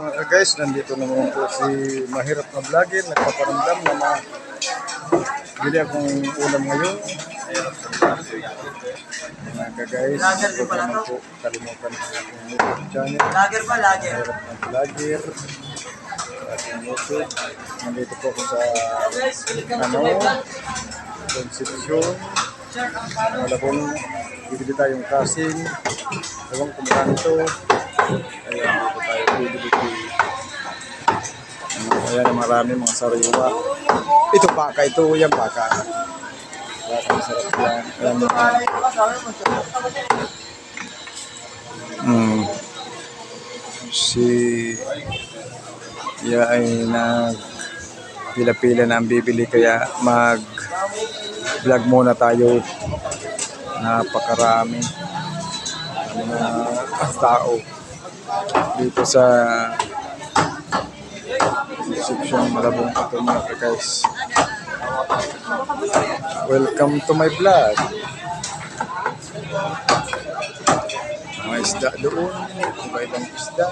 mga guys, nandito naman po si Mahirap na Vlogger, nagpaparamdam na na bili akong ulam ngayon. Mga guys, huwag naman po kalimutan ang ating YouTube channel. Lager ba? Lager. Mahirap na Vlogger. Sa ating YouTube. Nandito po ako sa ka ano. Concepcion. Malabong bibili tayong kasin. Ewan kung ito. Ayan, Ayan, marami mga sariwa. Ito baka, ito yung baka. Baka masarap yan. Ayan, mga, mm, si ya ay nag pila-pila na ang bibili kaya mag vlog muna tayo napakarami ang mga tao dito sa reception malabong ito mga guys welcome to my vlog. Mga isda doon iba ibang isda.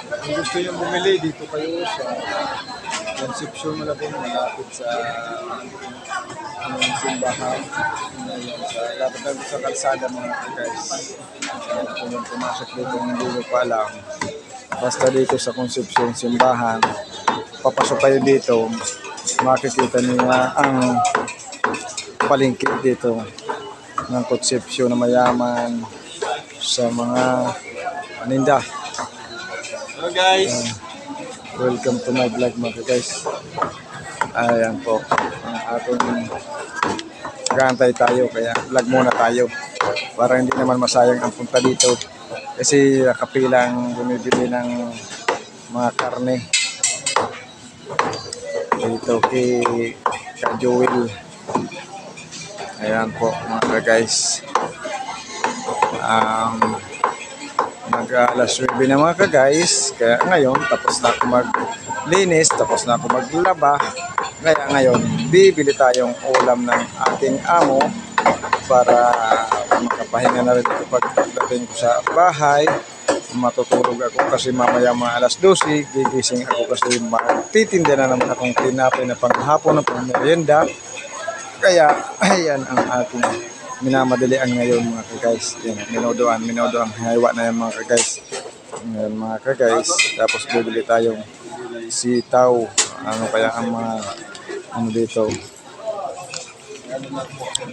Iba kung gusto nyo bumili dito kayo sa Concepcion Malabon malapit sa anong simbahan. Ayun, sa dapat lang sa kalsada mga guys. Kung pumasok dito hindi nyo pa alam. Basta dito sa Concepcion simbahan papasok kayo dito makikita niyo ang palengke dito ng Concepcion na mayaman sa mga paninda Hello guys. Welcome to my vlog mga guys. Ayan po. Ang ating gantay tayo kaya vlog muna tayo. Para hindi naman masayang ang punta dito. Kasi kapilang bumibili ng mga karne. Dito kay Ka Joel. Ayan po mga guys. Um, mag alas 9 na mga ka-guys. Kaya ngayon, tapos na ako maglinis, tapos na ako maglaba. Kaya ngayon, bibili tayong ulam ng ating amo para makapahinga na rin ako pagdating ko sa bahay. Matutulog ako kasi mamaya mga alas 12, gigising ako kasi magtitinda na naman akong tinapay na panghapon ng pangmerienda. Kaya, ayan ang ating minamadalian ngayon mga ka-guys. Yan, minodoan, minodoan. Haywa na yan mga ka-guys. Ngayon mga ka-guys. Tapos bibili tayong sitaw. Ano kaya ang mga ano dito?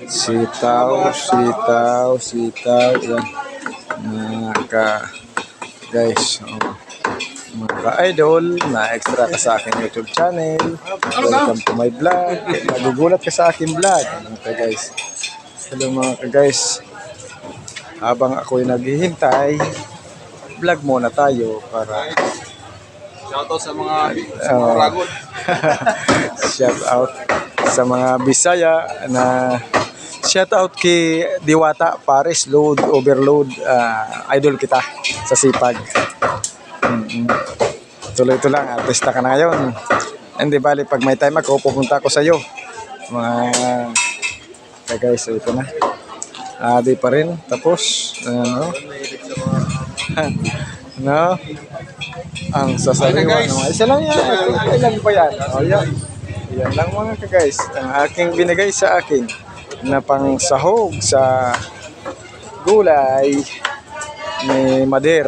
Sitaw, sitaw, sitaw. Yan. Mga ka-guys. Oh. Mga ka-idol na extra ka sa aking YouTube channel. Welcome to my vlog. Nagugulat ka sa aking vlog. Mga ka-guys. Hello mga ka-guys. Habang ako'y naghihintay, vlog muna tayo para Shoutout sa mga Oo. Dragon. shout out sa mga Bisaya na shout out kay Diwata Paris Load Overload ah, idol kita sa sipag. Mm-mm. Tuloy-tuloy lang, artista ka na ngayon. Hindi bali pag may time ako, pupunta ako sa iyo. Mga kaya guys, so ito na. Ah, di pa rin. Tapos, ano? no? Ang sasariwa guys. naman. Isa lang yan. Ilan pa yan? O, yan. Yan lang mga ka-guys. Ang aking binigay sa akin na pang sahog sa gulay ni Mader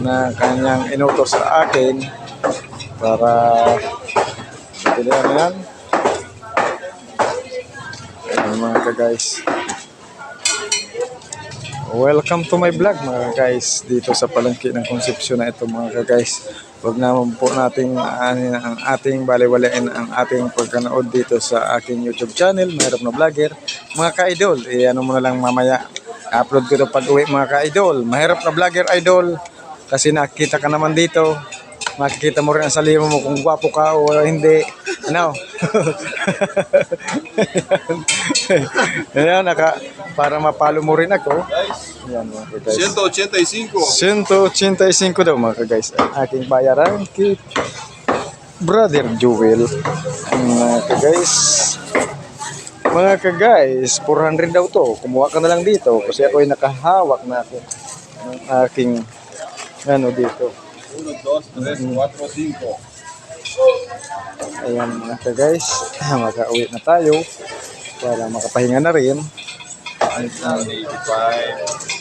na kanyang inutos sa akin para Pilihan yan. Mga ka-guys. Welcome to my vlog mga guys dito sa palengke ng konsepsyon na ito mga ka-guys. Huwag naman po nating aanin ang ating baliwalain ang ating pagkanood dito sa aking YouTube channel, Mayroon na Vlogger. Mga ka-idol, eh, ano mo na lang mamaya. Upload ko ito pag uwi mga ka-idol. Mahirap na Vlogger idol. Kasi nakita ka naman dito. Makikita mo rin ang salimo mo kung gwapo ka o hindi. Ano? Ayan, naka, para mapalo mo rin ako. Ayan mga ka-guys. 185. 185 daw mga. Ang aking bayaran kay Brother Jewel. Mga ka-guys. Mga ka-guys, 400 daw to. Kumuha ka na lang dito kasi ako ay nakahawak na ako ng aking ano dito. 1, 2, 3, 4, 5. Ayan mga ka-guys, makauwi na tayo para makapahinga na rin. 85.